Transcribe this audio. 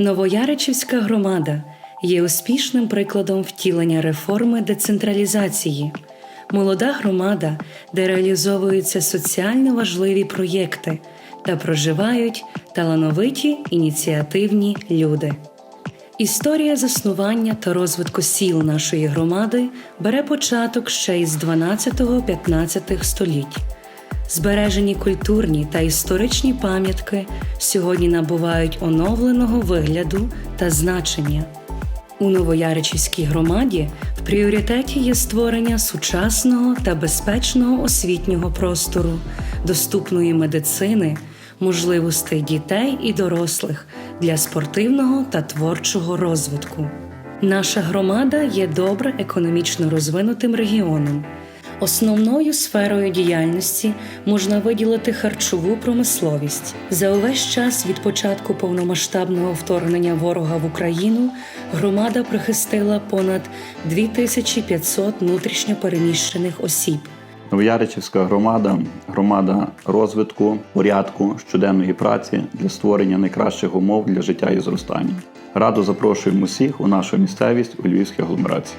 Новояричівська громада є успішним прикладом втілення реформи децентралізації. Молода громада, де реалізовуються соціально важливі проєкти та проживають талановиті ініціативні люди. Історія заснування та розвитку сіл нашої громади бере початок ще із 12-15 століть. Збережені культурні та історичні пам'ятки сьогодні набувають оновленого вигляду та значення. У Новояричівській громаді в пріоритеті є створення сучасного та безпечного освітнього простору, доступної медицини, можливостей дітей і дорослих для спортивного та творчого розвитку. Наша громада є добре економічно розвинутим регіоном. Основною сферою діяльності можна виділити харчову промисловість. За увесь час від початку повномасштабного вторгнення ворога в Україну громада прихистила понад 2500 внутрішньо переміщених осіб. Новояричівська громада громада розвитку, порядку, щоденної праці для створення найкращих умов для життя і зростання. Радо запрошуємо усіх у нашу місцевість у Львівській агломерації.